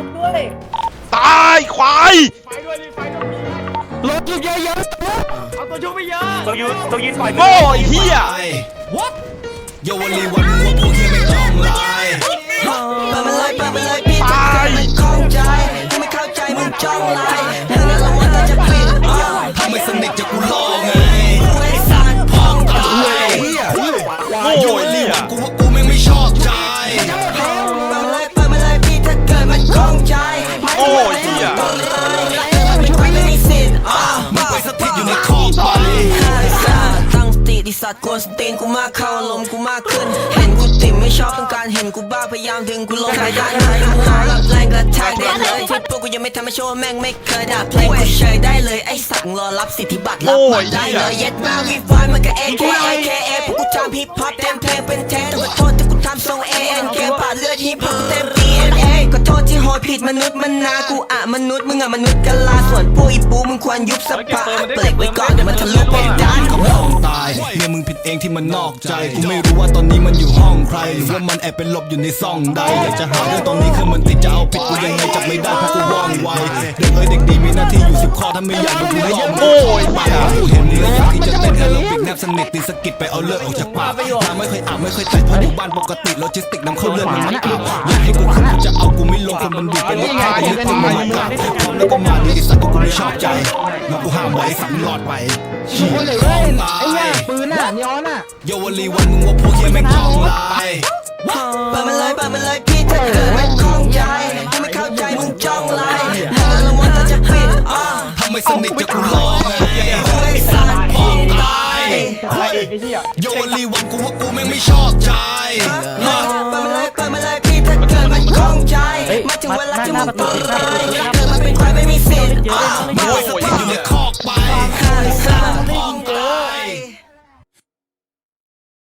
ุบด้วยตายควายไฟด้วยดิไฟด้วยรถเยอะๆเอาตัวชุบไปเยอะตัวยืนตัวยืนปอยโง่อ้เหี้ย What ยวันลีวันพวกพวกเฮียไม่ต้องไลน์เปิดมันเลยเปิดมันเลยพี่จะไม่เข้าใจไม่เข้าใจมึงจ้องไลน์ สติดิสัตว์กวนสตีนกูมากเข้าอารมณ์กูมากขึ้น เห็นกูติ่มไม่ชอบต้องการเห็นกูบ้าพยายามดึงกูลงไปด้านในมึงหาหลับแรงกระแทกเด็ดเลยที่พวกกูยังไม่ทำมาโชว์แม่งไม่เคยด่าเพลงกูเฉยได้เลยไอ้สั่งรอรับสิทธิบัตรรับบัตรได้เลยเย็ดมาวีไฟมันก็ AKA KA พวกกูทำฮิปฮอปเต็มเพลงเป็นเทปต้องขอโทษที่กูทำทรง ANK ผ่านเลือดฮิปฮอปเต็ม DNA ขอโท ษที่โหยผิดมนุษย์มันนากูอะมนุษย์มึงอะมนุษย์กะลาส่วนพวกอีปูมึงควรยุบสภาเบรกไว้ก่อนเดี๋ยวมันทะลุเพดานเขาพองตายเนี่ยมึงผิดเองที่มันนอกใจกูไม่รู้ว่าตอนนี้มันอยู่ห้องใครหรือว่ามันแอบเป็นหลบอยู่ในซ่องใดอยากจะหาเรื่องตอนนี้คือมันติดจะเอาผิดกูยังไงจับไม่ได้เพราะกูว่องไวเด็กเอ้ยเด็กดีมีหน้าที่อยู่สิบข้อถ้าไม่อยากโดนกูล่อมึงโง่ไอ้เหี้ยกูเห็นมึงแล้วอยากที่จะเต้นแอโรบิกแน บสนิทตีสะกิดไปเอาเลือดออกจากปากตาไม่เคยอาบไม่เคยแตะเพราะอยู่บ้านปกติโลจิสติกนำเข้าเลือดมันไม่อาบอยากให้กูขึ้นกูจะเอากูไม่ลงคนมันดูเป็นรถไฟเป็นรถคนมันไม่กล้าแล้วก็มาดีไอ้สัตว์กูไม่ชอบใจน้องกูห้ามไว้สัตว์มึงรอดไปเชี่ยคนเลยท้เว้องยตาไอ้เหี้ยยปืนน่ะนีออนน่ะโยวลีวันมึงว่าพวกเฮียไม่งจ้องลายเปิดมันเลยเปิดมันเลยพี่ถ้าเกิดมันคล่องใจถ้าไม่เข้าใจมึงจ้องไลน์ถ้างั้นเราว่าเราจะปิดอ่าถ้าไม่สนิทจะกูรอ ไอ้เหี้ยโยวลีวันกูว่ากูแม่งไม่ชอบใจเปิดมันเลยเปิดมันเลยพี่ถ้าเกิดมันคล่องใจมาถึงเวลาที่มึงต้องไลน์ถ้าเกิดมันเป็นใครไม่มีสิทธิ์อ่ามึงไปสถิตอยู่ในค